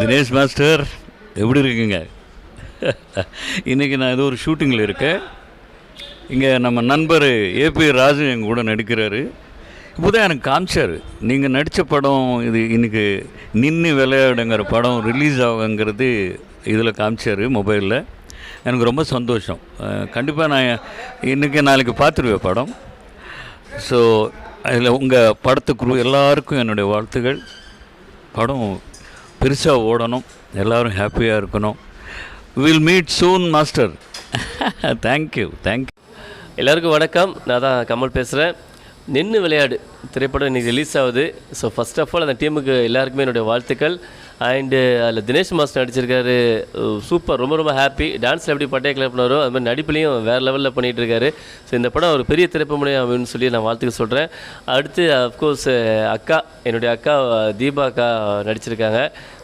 Dinesh master எப்படி இருக்கீங்க? இன்றைக்கி நான் ஏதோ ஒரு ஷூட்டிங்கில் இருக்கேன். இங்கே நம்ம நண்பர் ஏபி ராஜு எங்கள் கூட நடிக்கிறாரு. இப்போதான் எனக்கு காமிச்சார். நீங்கள் நடித்த படம் இது இன்றைக்கி நின்று விளையாடுங்கிற படம் ரிலீஸ் ஆகுங்கிறது இதில் காமிச்சார் மொபைலில் எனக்கு ரொம்ப சந்தோஷம். கண்டிப்பாக நான் இன்றைக்கி நாளைக்கு பார்த்துருவேன் படம். ஸோ அதில் உங்கள் படத்துக்குரு எல்லாருக்கும் என்னுடைய வாழ்த்துகள். படம் பெருசாக ஓடணும். எல்லோரும் ஹாப்பியாக இருக்கணும். Will meet soon master thank you thank you எல்லாருக்கும் வணக்கம். நான் தான் கமல் பேசுகிறேன் நின்று விளையாடு. திரைப்படம் இன்றைக்கி ரிலீஸ் ஆகுது. ஸோ ஃபஸ்ட் ஆஃப் ஆல் அந்த டீமுக்கு எல்லாருக்குமே என்னுடைய வாழ்த்துக்கள். அண்டு uh, அதில் தினேஷ் மாஸ்டர் நடிச்சிருக்காரு. Uh, சூப்பர் ரொம்ப ரொம்ப ஹாப்பி டான்ஸில் எப்படி பட்டைய கிளப்பினாரோ அது மாதிரி நடிப்புலையும் வேறு லெவலில் பண்ணிகிட்டு இருக்காரு ஸோ இந்த படம் ஒரு பெரிய திரைப்படம் அப்படின்னு சொல்லி நான் வாழ்த்துக்க சொல்கிறேன் அடுத்து அஃப்கோர்ஸ் uh, அக்கா என்னுடைய அக்கா தீபா அக்கா நடிச்சிருக்காங்க.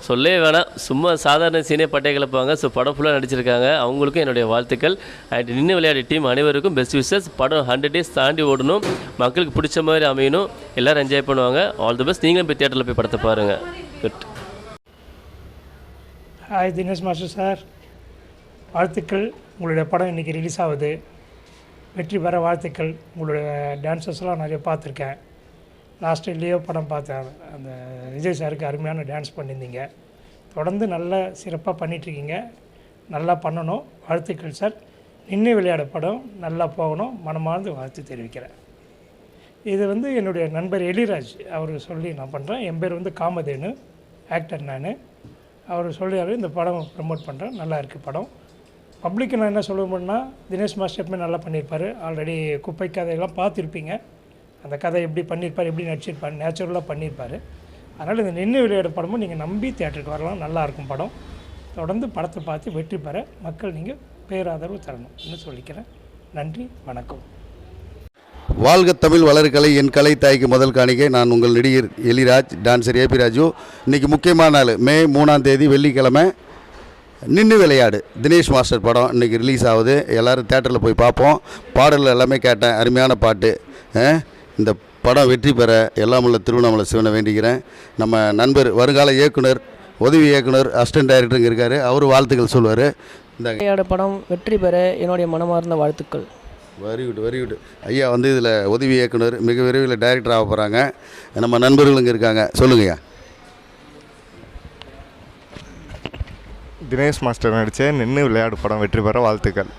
சொல்லவே வேணாம். சும்மா சாதாரண சீனே பட்டைய கிளப்புவாங்க. ஸோ படம் ஃபுல்லாக நடிச்சிருக்காங்க. அவங்களுக்கும் என்னுடைய வாழ்த்துக்கள். அண்ட் நின்று விளையாடி டீம் அனைவருக்கும் பெஸ்ட் விஷஸ் படம் ஹண்ட்ரட் டேஸ் தாண்டி ஓடணும். மக்களுக்கு பிடிச்ச மாதிரி அமையணும். எல்லோரும் என்ஜாய் பண்ணுவாங்க. ஆல் தி பெஸ்ட் நீங்களும் போய் தேட்டரில் போய் படத்தை பாருங்கள் good hi Dinesh master sir வாழ்த்துக்கள். உங்களுடைய படம் இன்றைக்கி ரிலீஸ் ஆகுது. வெற்றி பெற வாழ்த்துக்கள். உங்களுடைய டான்ஸஸ்லாம் நிறைய பார்த்துருக்கேன். லாஸ்ட்டு லியோ படம் பார்த்தேன் அந்த விஜய் சாருக்கு அருமையான டான்ஸ் பண்ணியிருந்தீங்க. தொடர்ந்து நல்ல சிறப்பாக பண்ணிகிட்ருக்கீங்க நல்லா பண்ணணும். வாழ்த்துக்கள் சார் நின்று விளையாட படம். நல்லா போகணும். மனமார்ந்து வாழ்த்து தெரிவிக்கிறேன். இது வந்து என்னுடைய நண்பர் எலிராஜ். அவர் சொல்லி நான் பண்ணுறேன் என் பேர் வந்து காமதேனு. ஆக்டர் நான். அவர் சொல்லியாரு இந்த படம் ப்ரமோட் பண்ணுறேன் நல்லா இருக்குது படம். பப்ளிக்கு நான் என்ன சொல்லணும்னா தினேஷ் மாஸ்டர் எப்பவுமே நல்லா பண்ணியிருப்பார் ஆல்ரெடி குப்பை கதையெல்லாம் பார்த்துருப்பீங்க. அந்த கதை எப்படி பண்ணியிருப்பார் எப்படி நடிச்சிருப்பார் நேச்சுரலாக பண்ணியிருப்பார் அதனால் இந்த நின்று விளையாட படமும் நீங்கள் நம்பி தேட்டருக்கு வரலாம். நல்லாயிருக்கும் படம். தொடர்ந்து படத்தை பார்த்து வெற்றி பெற மக்கள் நீங்கள் பேராதரவு தரணும். சொல்லிக்கிறேன். நன்றி வணக்கம். வாழ்க தமிழ் வளர்கலை என் கலை தாய்க்கு முதல் காணிக்கை. நான் உங்கள் நடிகர் எலிராஜ் டான்சர் ஏபி ராஜு. இன்றைக்கி முக்கியமான நாள் மே மூணாம் தேதி வெள்ளிக்கிழமை. நின்று விளையாடு. தினேஷ் மாஸ்டர் படம் இன்றைக்கி ரிலீஸ் ஆகுது. எல்லோரும் தேட்டரில் போய் பார்ப்போம். பாடல் எல்லாமே கேட்டேன். அருமையான பாட்டு. இந்த படம் வெற்றி பெற எல்லாம் உள்ள திருவண்ணாமலை சிவனை வேண்டிக்கிறேன். நம்ம நண்பர் வருங்கால இயக்குனர் உதவி இயக்குனர் அசிஸ்டன்ட் டைரக்டருங்க இருக்கார். அவர் வாழ்த்துக்கள் சொல்லுவார் இந்த விளையாட படம் வெற்றி பெற என்னுடைய மனமார்ந்த வாழ்த்துக்கள். வெரி குட் வெரி குட் ஐயா வந்து இதில் உதவி இயக்குனர் மிக விரைவில் டைரக்டர் ஆக போகிறாங்க நம்ம நண்பர்கள் இங்கே இருக்காங்க. சொல்லுங்கய்யா தினேஷ் மாஸ்டர் நடித்த நின்று விளையாடு படம் வெற்றி பெற வாழ்த்துக்கள்.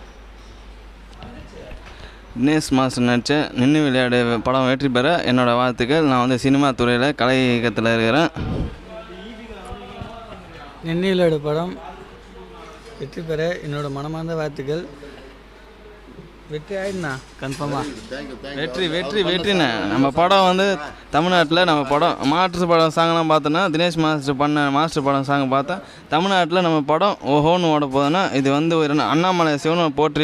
தினேஷ் மாஸ்டர் நடித்த நின்று விளையாடு படம் வெற்றி பெற என்னோடய வாழ்த்துக்கள். நான் வந்து சினிமா துறையில் கலை இயக்கத்தில் இருக்கிறேன். நின்னிலோட படம் வெற்றி பெற என்னோட மனமார்ந்த வாழ்த்துக்கள். வெற்றி ஆயிடுண்ணா. கன்ஃபார்மாக வெற்றி வெற்றி வெற்றிண்ணே. நம்ம படம் வந்து தமிழ்நாட்டில் நம்ம படம் மாஸ்டர் படம் சாங்லாம் பார்த்தோன்னா தினேஷ் மாஸ்டர் பண்ண மாஸ்டர் படம் சாங் பார்த்தா தமிழ்நாட்டில் நம்ம படம் ஓஹோன்னு ஓட போகுதுன்னா இது வந்து ஒரு அண்ணாமலை சிவனை போற்றி